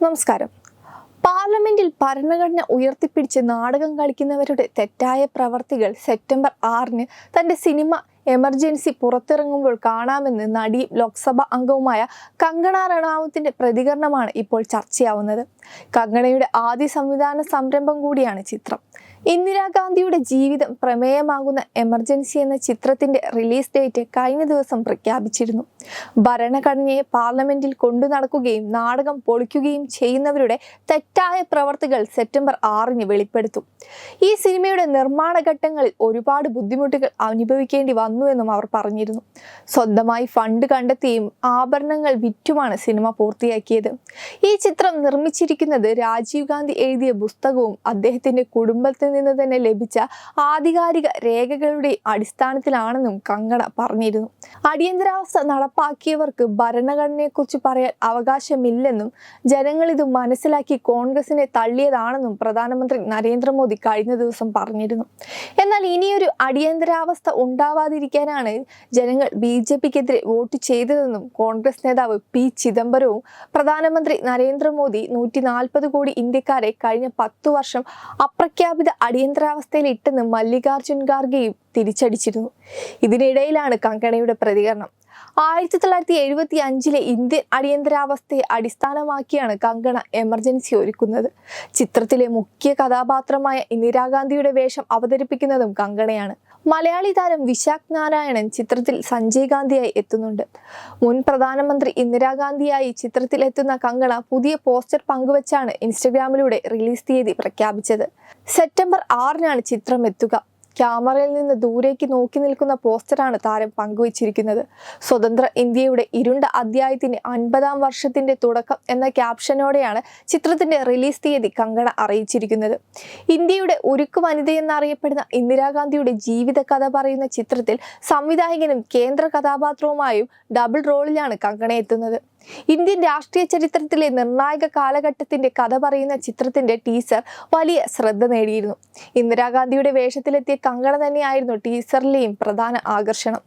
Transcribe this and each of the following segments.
നമസ്കാരം. പാർലമെന്റിൽ ഭരണഘടന ഉയർത്തിപ്പിടിച്ച് നാടകം കളിക്കുന്നവരുടെ തെറ്റായ പ്രവർത്തികൾ സെപ്റ്റംബർ ആറിന് തന്റെ സിനിമ എമർജൻസി പുറത്തിറങ്ങുമ്പോൾ കാണാമെന്ന് നടി ലോക്സഭാ അംഗവുമായ കങ്കണ റണാവത്തിന്റെ പ്രതികരണമാണ് ഇപ്പോൾ ചർച്ചയാവുന്നത്. കങ്കണയുടെ ആദ്യ സംവിധാന സംരംഭം കൂടിയാണ് ചിത്രം. ഇന്ദിരാഗാന്ധിയുടെ ജീവിതം പ്രമേയമാകുന്ന എമർജൻസി എന്ന ചിത്രത്തിന്റെ റിലീസ് ഡേറ്റ് കഴിഞ്ഞ ദിവസം പ്രഖ്യാപിച്ചിരുന്നു. ഭരണഘടനയെ പാർലമെന്റിൽ കൊണ്ടു നടക്കുകയും നാടകം പൊളിക്കുകയും ചെയ്യുന്നവരുടെ തെറ്റായ പ്രവർത്തികൾ സെപ്റ്റംബർ ആറിന് വെളിപ്പെടുത്തും. ഈ സിനിമയുടെ നിർമ്മാണ ഘട്ടങ്ങളിൽ ഒരുപാട് ബുദ്ധിമുട്ടുകൾ അനുഭവിക്കേണ്ടി വന്നുവെന്നും അവർ പറഞ്ഞിരുന്നു. സ്വന്തമായി ഫണ്ട് കണ്ടെത്തിയും ആഭരണങ്ങൾ വിറ്റുമാണ് സിനിമ പൂർത്തിയാക്കിയത്. ഈ ചിത്രം നിർമ്മിച്ചിരിക്കുന്നത് രാജീവ് ഗാന്ധി എഴുതിയ പുസ്തകവും അദ്ദേഹത്തിന്റെ കുടുംബത്തിൽ നിന്ന് തന്നെ ലഭിച്ച ആധികാരിക രേഖകളുടെ അടിസ്ഥാനത്തിലാണെന്നും കങ്കണ പറഞ്ഞിരുന്നു. അടിയന്തരാവസ്ഥ നടപ്പാക്കിയവർക്ക് ഭരണഘടനയെക്കുറിച്ച് പറയാൻ അവകാശമില്ലെന്നും ജനങ്ങൾ ഇത് മനസ്സിലാക്കി കോൺഗ്രസിനെ തള്ളിയതാണെന്നും പ്രധാനമന്ത്രി നരേന്ദ്രമോദി കഴിഞ്ഞ ദിവസം പറഞ്ഞിരുന്നു. എന്നാൽ ഇനിയൊരു അടിയന്തരാവസ്ഥ ഉണ്ടാവാതിരിക്കാനാണ് ജനങ്ങൾ ബി ജെ പിക്കെതിരെ വോട്ട് ചെയ്തതെന്നും കോൺഗ്രസ് നേതാവ് പി ചിദംബരവും പ്രധാനമന്ത്രി നരേന്ദ്രമോദി നൂറ്റി നാൽപ്പത് കോടി ഇന്ത്യക്കാരെ കഴിഞ്ഞ പത്തു വർഷം അപ്രഖ്യാപിത അടിയന്തരാവസ്ഥയിൽ ഇട്ടെന്ന് മല്ലികാർജുൻ ഖാർഗെയും തിരിച്ചടിച്ചിരുന്നു. ഇതിനിടയിലാണ് കങ്കണയുടെ പ്രതികരണം. ആയിരത്തി തൊള്ളായിരത്തി എഴുപത്തി അഞ്ചിലെ ഇന്ത്യൻ അടിയന്തരാവസ്ഥയെ അടിസ്ഥാനമാക്കിയാണ് കങ്കണ എമർജൻസി ഒരുക്കുന്നത്. ചിത്രത്തിലെ മുഖ്യ കഥാപാത്രമായ ഇന്ദിരാഗാന്ധിയുടെ വേഷം അവതരിപ്പിക്കുന്നതും കങ്കണയാണ്. മലയാളി താരം വിശാഖ് നാരായണൻ ചിത്രത്തിൽ സഞ്ജയ് ഗാന്ധിയായി എത്തുന്നുണ്ട്. മുൻ പ്രധാനമന്ത്രി ഇന്ദിരാഗാന്ധിയായി ചിത്രത്തിൽ എത്തുന്ന കങ്കണ പുതിയ പോസ്റ്റർ പങ്കുവച്ചാണ് ഇൻസ്റ്റഗ്രാമിലൂടെ റിലീസ് തീയതി പ്രഖ്യാപിച്ചത്. സെപ്റ്റംബർ ആറിനാണ് ചിത്രം എത്തുക. ക്യാമറയിൽ നിന്ന് ദൂരേക്ക് നോക്കി നിൽക്കുന്ന പോസ്റ്ററാണ് താരം പങ്കുവച്ചിരിക്കുന്നത്. സ്വതന്ത്ര ഇന്ത്യയുടെ ഇരുണ്ട അധ്യായത്തിന്റെ അൻപതാം വർഷത്തിന്റെ തുടക്കം എന്ന ക്യാപ്ഷനോടെയാണ് ചിത്രത്തിന്റെ റിലീസ് തീയതി കങ്കണ അറിയിച്ചിരിക്കുന്നത്. ഇന്ത്യയുടെ ഉരുക്കു വനിതയെന്നറിയപ്പെടുന്ന ഇന്ദിരാഗാന്ധിയുടെ ജീവിത കഥ പറയുന്ന ചിത്രത്തിൽ സംവിധായകനും കേന്ദ്ര കഥാപാത്രവുമായും ഡബിൾ റോളിലാണ് കങ്കണ എത്തുന്നത്. ഇന്ത്യൻ രാഷ്ട്രീയ ചരിത്രത്തിലെ നിർണായക കാലഘട്ടത്തിന്റെ കഥ പറയുന്ന ചിത്രത്തിന്റെ ടീസർ വലിയ ശ്രദ്ധ നേടിയിരുന്നു. ഇന്ദിരാഗാന്ധിയുടെ വേഷത്തിലെത്തിയ കങ്കണ തന്നെയായിരുന്നു ടീസറിലെയും പ്രധാന ആകർഷണം.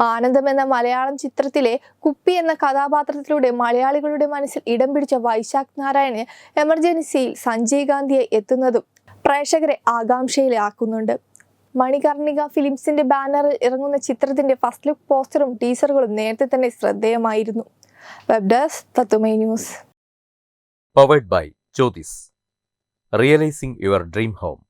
ആനന്ദം എന്ന മലയാളം ചിത്രത്തിലെ കുപ്പി എന്ന കഥാപാത്രത്തിലൂടെ മലയാളികളുടെ മനസ്സിൽ ഇടം പിടിച്ച വൈശാഖ് നാരായണ് എമർജൻസിയിൽ സഞ്ജയ് ഗാന്ധിയെ എത്തുന്നതും പ്രേക്ഷകരെ ആകാംക്ഷയിലാക്കുന്നുണ്ട്. മണികർണിക ഫിലിംസിന്റെ ബാനറിൽ ഇറങ്ങുന്ന ചിത്രത്തിന്റെ ഫസ്റ്റ് ലുക്ക് പോസ്റ്ററും ടീസറുകളും നേരത്തെ തന്നെ ശ്രദ്ധേയമായിരുന്നു. വെബ് ഡെസ്ക് തത്തുമൈ news. Powered by Jyothis realising your dream home.